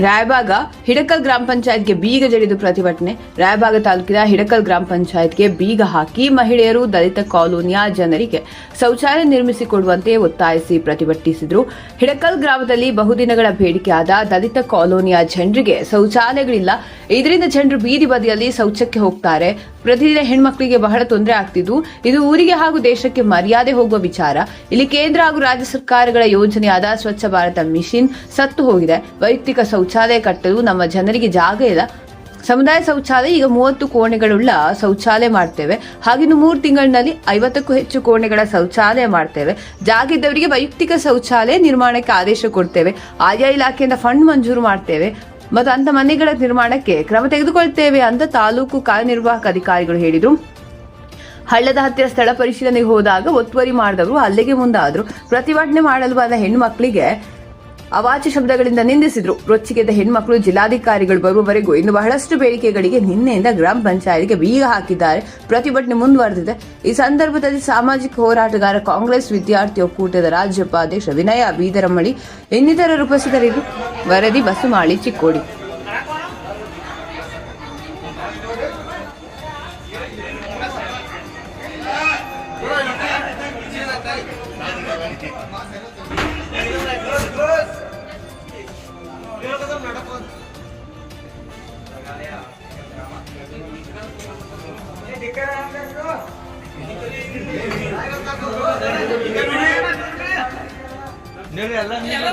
ರಾಯಬಾಗ ಹಿಡಕಲ್ ಗ್ರಾಮ ಪಂಚಾಯತ್ಗೆ ಬೀಗ ಜಡಿದು ಪ್ರತಿಭಟನೆ. ರಾಯಬಾಗ ತಾಲೂಕಿನ ಹಿಡಕಲ್ ಗ್ರಾಮ ಪಂಚಾಯತ್ಗೆ ಬೀಗ ಹಾಕಿ ಮಹಿಳೆಯರು ದಲಿತ ಕಾಲೋನಿಯ ಜನರಿಗೆ ಶೌಚಾಲಯ ನಿರ್ಮಿಸಿಕೊಡುವಂತೆ ಒತ್ತಾಯಿಸಿ ಪ್ರತಿಭಟಿಸಿದರು. ಹಿಡಕಲ್ ಗ್ರಾಮದಲ್ಲಿ ಬಹುದಿನಗಳ ಬೇಡಿಕೆಯಾದ ದಲಿತ ಕಾಲೋನಿಯ ಜನರಿಗೆ ಶೌಚಾಲಯಗಳಿಲ್ಲ. ಇದರಿಂದ ಜನರು ಬೀದಿ ಬದಿಯಲ್ಲಿ ಶೌಚಕ್ಕೆ ಹೋಗ್ತಾರೆ. ಪ್ರತಿದಿನ ಹೆಣ್ಮಕ್ಳಿಗೆ ಬಹಳ ತೊಂದರೆ ಆಗ್ತಿದ್ದು. ಇದು ಊರಿಗೆ ಹಾಗೂ ದೇಶಕ್ಕೆ ಮರ್ಯಾದೆ ಹೋಗುವ ವಿಚಾರ. ಇಲ್ಲಿ ಕೇಂದ್ರ ಹಾಗೂ ರಾಜ್ಯ ಸರ್ಕಾರಗಳ ಯೋಜನೆಯಾದ ಸ್ವಚ್ಛ ಭಾರತ ಮಿಷನ್ ಸತ್ತು ಹೋಗಿದೆ. ವೈಯಕ್ತಿಕ ಶೌಚಾಲಯ ಕಟ್ಟಲು ನಮ್ಮ ಜನರಿಗೆ ಜಾಗ ಇಲ್ಲ. ಸಮುದಾಯ ಶೌಚಾಲಯ ಈಗ ಮೂವತ್ತು ಕೋಣೆಗಳುಳ್ಳ ಶೌಚಾಲಯ ಮಾಡ್ತೇವೆ. ಹಾಗಿನ್ನು ಮೂರು ತಿಂಗಳಿನಲ್ಲಿ ಐವತ್ತಕ್ಕೂ ಹೆಚ್ಚು ಕೋಣೆಗಳ ಶೌಚಾಲಯ ಮಾಡ್ತೇವೆ. ಜಾಗಿದ್ದವರಿಗೆ ವೈಯಕ್ತಿಕ ಶೌಚಾಲಯ ನಿರ್ಮಾಣಕ್ಕೆ ಆದೇಶ ಕೊಡ್ತೇವೆ. ಆಯಾ ಇಲಾಖೆಯಿಂದ ಫಂಡ್ ಮಂಜೂರು ಮಾಡ್ತೇವೆ. ಮತ್ತು ಅಂಥ ಮನೆಗಳ ನಿರ್ಮಾಣಕ್ಕೆ ಕ್ರಮ ತೆಗೆದುಕೊಳ್ತೇವೆ ಅಂತ ತಾಲೂಕು ಕಾರ್ಯನಿರ್ವಾಹಕ ಅಧಿಕಾರಿಗಳು ಹೇಳಿದರು. ಹಳ್ಳದ ಹತ್ತಿರ ಸ್ಥಳ ಪರಿಶೀಲನೆಗೆ ಹೋದಾಗ ಒತ್ತುವರಿ ಮಾಡಿದವರು ಅಲ್ಲಿಗೆ ಮುಂದಾದರು. ಪ್ರತಿಭಟನೆ ಮಾಡಲು ಬಂದ ಹೆಣ್ಣು ಮಕ್ಕಳಿಗೆ ಅವಾಚ್ಯ ಶಬ್ದಗಳಿಂದ ನಿಂದಿಸಿದ್ರು. ರೊಚ್ಚಿಗೆದ್ದ ಹೆಣ್ಮಕ್ಳು ಜಿಲ್ಲಾಧಿಕಾರಿಗಳು ಬರುವವರೆಗೂ ಇನ್ನು ಬಹಳಷ್ಟು ಬೇಡಿಕೆಗಳಿಗೆ ನಿನ್ನೆಯಿಂದ ಗ್ರಾಮ ಪಂಚಾಯತ್ಗೆ ಬೀಗ ಹಾಕಿದ್ದಾರೆ. ಪ್ರತಿಭಟನೆ ಮುಂದುವರೆದಿದೆ. ಈ ಸಂದರ್ಭದಲ್ಲಿ ಸಾಮಾಜಿಕ ಹೋರಾಟಗಾರ ಕಾಂಗ್ರೆಸ್ ವಿದ್ಯಾರ್ಥಿ ಒಕ್ಕೂಟದ ರಾಜ್ಯ ಉಪಾಧ್ಯಕ್ಷ ವಿನಯ ಬೀದರಮಳಿ ಇನ್ನಿತರರು ಉಪಸ್ಥಿತರಿದ್ದು ವರದಿ ಬಸುಮಾಳಿ ಚಿಕ್ಕೋಡಿ. ಎಲ್ಲ